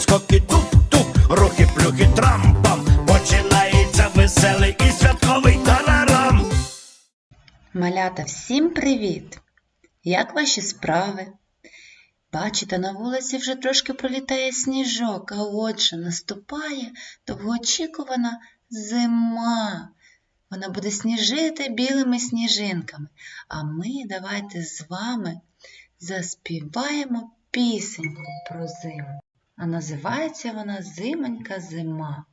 скоки, туп-туп, рухи, плюхи, трампам. Починається веселий і святковий тарарам. Малята, всім привіт! Як ваші справи? Бачите, на вулиці вже трошки пролітає сніжок, а отже наступає довгоочікувана зима. Вона буде сніжити білими сніжинками. А ми давайте з вами заспіваємо пісеньку про зиму. А називається вона Зимонька зима.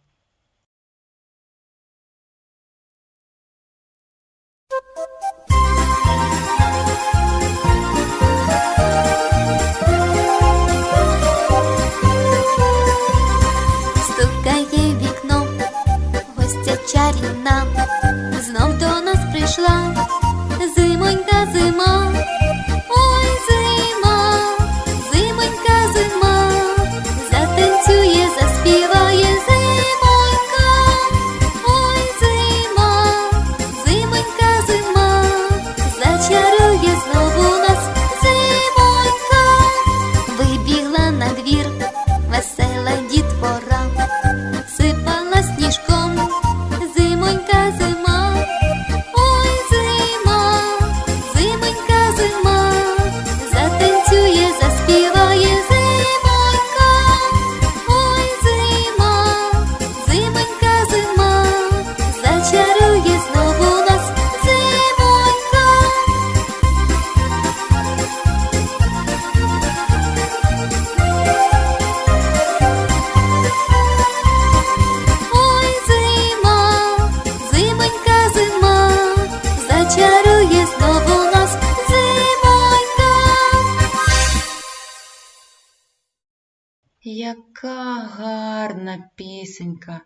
Яка гарна пісенька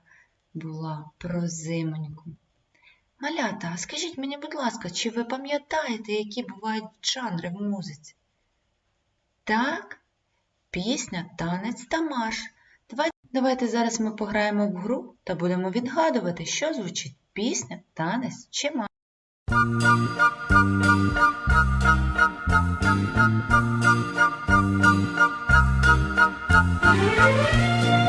була про зимоньку. Малята, а скажіть мені, будь ласка, чи ви пам'ятаєте, які бувають жанри в музиці? Так, пісня, танець та марш. Давайте, зараз ми пограємо в гру та будемо відгадувати, що звучить пісня, танець чи марш. Нова, Thank you.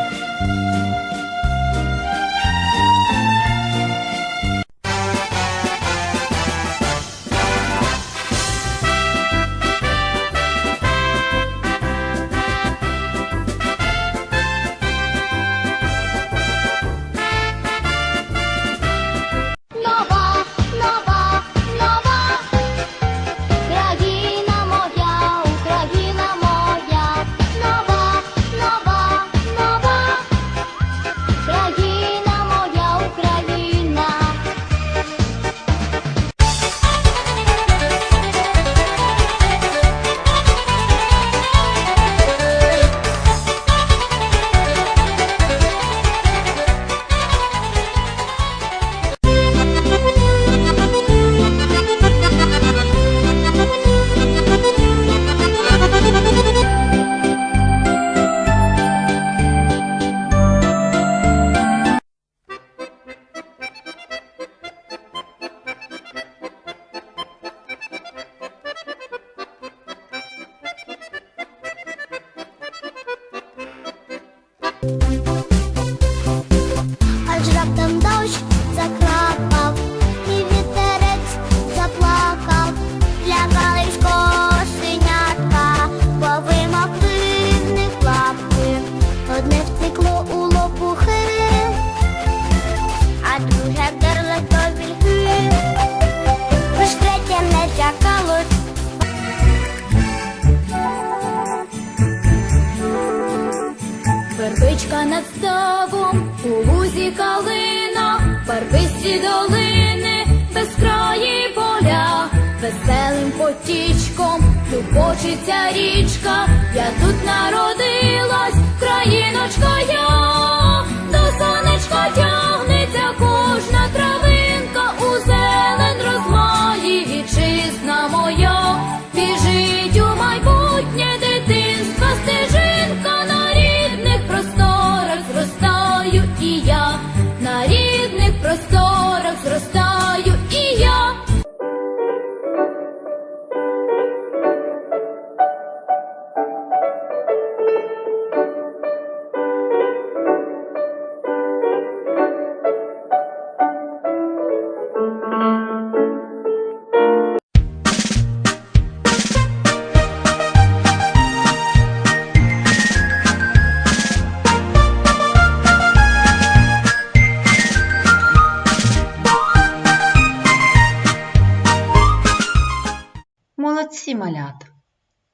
Bye. У калина, барвисті долини, безкраї поля, веселим потічком любочиться річка, я тут народилась, країночка я, до сонечка тягнеться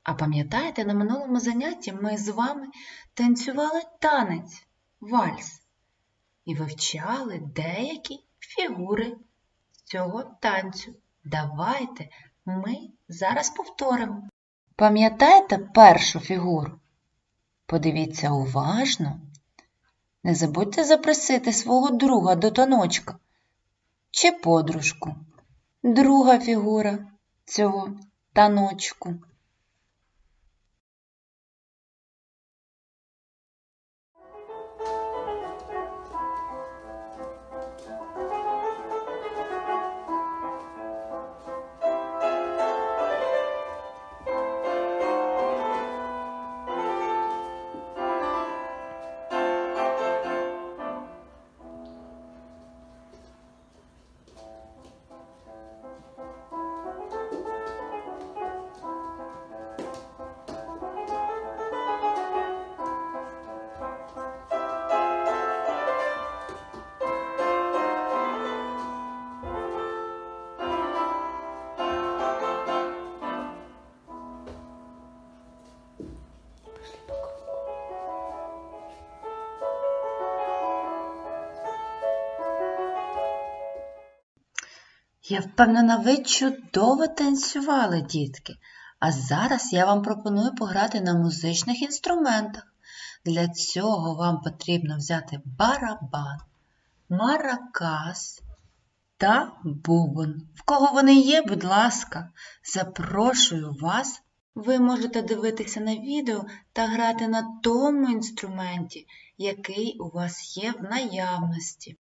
А пам'ятаєте, на минулому занятті ми з вами танцювали танець, вальс і вивчали деякі фігури цього танцю. Давайте ми зараз повторимо. Пам'ятаєте першу фігуру? Подивіться уважно. Не забудьте запросити свого друга до таночка чи подружку. Друга фігура цього таночку. Я впевнена, ви чудово танцювали, дітки. А зараз я вам пропоную пограти на музичних інструментах. Для цього вам потрібно взяти барабан, маракас та бубон. В кого вони є, будь ласка, запрошую вас. Ви можете дивитися на відео та грати на тому інструменті, який у вас є в наявності.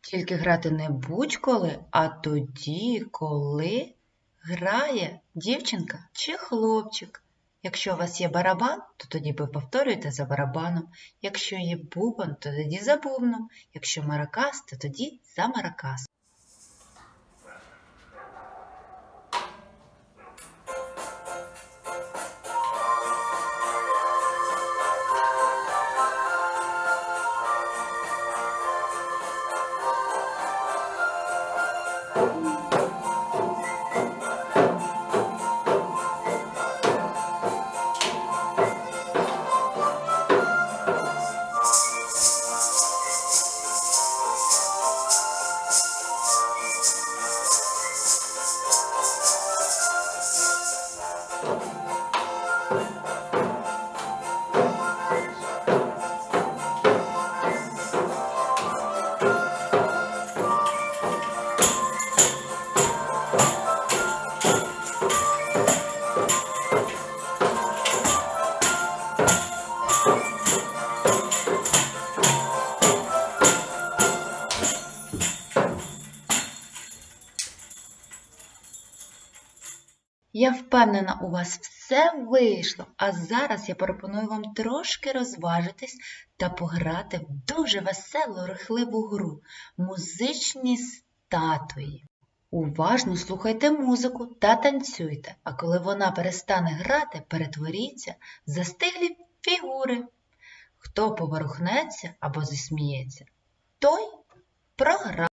Тільки грати не будь-коли, а тоді, коли грає дівчинка чи хлопчик. Якщо у вас є барабан, то тоді ви повторюєте за барабаном. Якщо є бубон, то тоді за бубном. Якщо маракас, то тоді за маракас. Я впевнена, у вас все вийшло, а зараз я пропоную вам трошки розважитись та пограти в дуже веселу рухливу гру музичні статуї. Уважно слухайте музику та танцюйте, а коли вона перестане грати, перетворіться в застиглі фігури. Хто поворухнеться або засміється, той програв.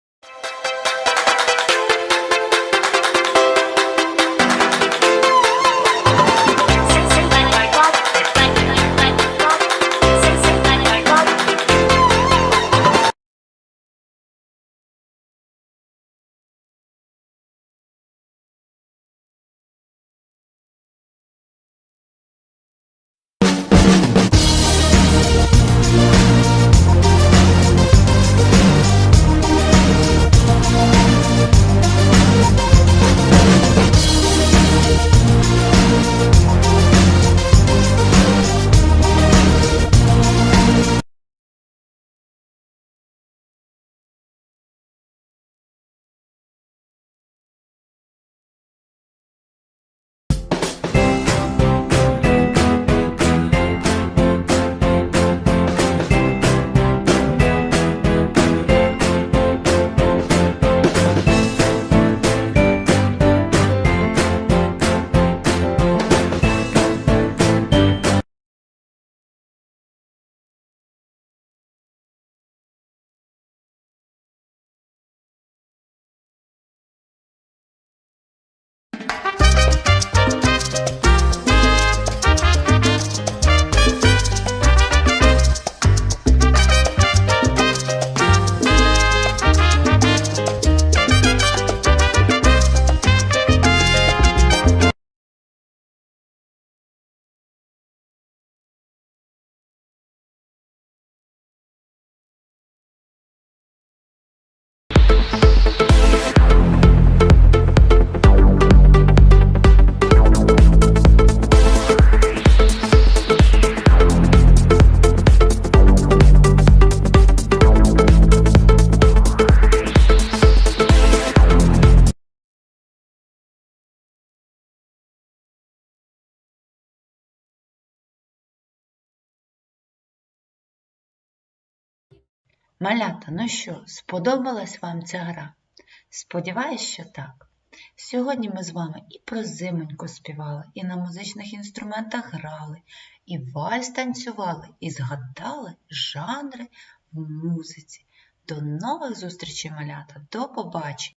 Малята, ну що, сподобалась вам ця гра? Сподіваюсь, що так. Сьогодні ми з вами і про зимоньку співали, і на музичних інструментах грали, і вальс танцювали, і згадали жанри в музиці. До нових зустрічей, малята, до побачення!